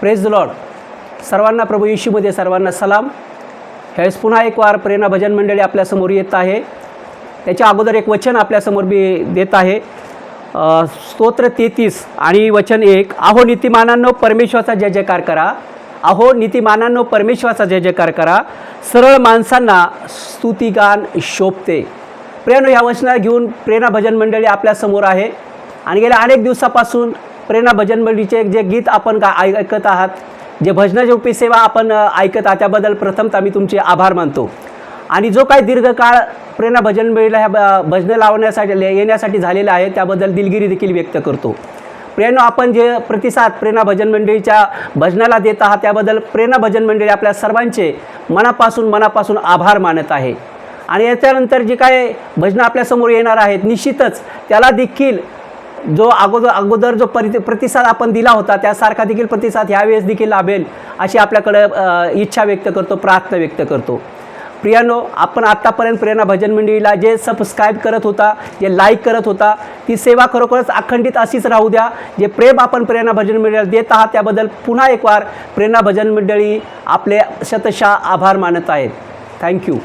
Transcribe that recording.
Praise Lord सर्वांना प्रभू येशूमध्ये सर्वांना सलाम. ह्यावेळेस पुन्हा एक वार प्रेरणा भजन मंडळी आपल्यासमोर येत आहे. त्याच्या अगोदर एक वचन आपल्यासमोर मी देत आहे. स्तोत्र तेहतीस आणि वचन एक अहो नीतिमानांनो परमेश्वराचा जय जयकार करा. अहो नीतिमानांनो परमेश्वराचा जय जयकार करा. सरळ माणसांना स्तुतिगान शोभते. प्रेरणा ह्या वचनाला घेऊन प्रेरणा भजन मंडळी आपल्यासमोर आहे. आणि गेल्या अनेक दिवसापासून प्रेरणा भजन मंडळीचे जे गीत आपण का ऐ- ऐकत आहात जे भजनारूपी सेवा आपण ऐकत आहात त्याबद्दल प्रथमतः मी तुमचे आभार मानतो. आणि जो काही दीर्घकाळ प्रेरणा भजन मंडळीला ह्या भजनं लावण्यासाठी येण्यासाठी झालेला आहे त्याबद्दल दिलगिरी देखील व्यक्त करतो. प्रेरणा आपण जे प्रतिसाद प्रेरणा भजन मंडळीच्या भजनाला देत आहात त्याबद्दल प्रेरणा भजन मंडळी आपल्या सर्वांचे मनापासून मनापासून आभार मानत आहे. आणि याच्यानंतर जे काय भजनं आपल्यासमोर येणार आहेत निश्चितच त्याला देखील जो अगोदर अगोदर जो परि प्रतिसाद आपण दिला होता त्यासारखा देखील प्रतिसाद ह्यावेळेस देखील लाभेल अशी आपल्याकडं इच्छा व्यक्त करतो प्रार्थना व्यक्त करतो. प्रियानो आपण आत्तापर्यंत प्रेरणा भजन मंडळीला जे सबस्क्राईब करत होता जे लाईक करत होता ती सेवा खरोखरच अखंडित अशीच राहू द्या. जे प्रेम आपण प्रेरणा भजन मंडळीला देत आहात त्याबद्दल पुन्हा एक वार प्रेरणा भजन मंडळी आपले शतशः आभार मानत आहेत. थँक्यू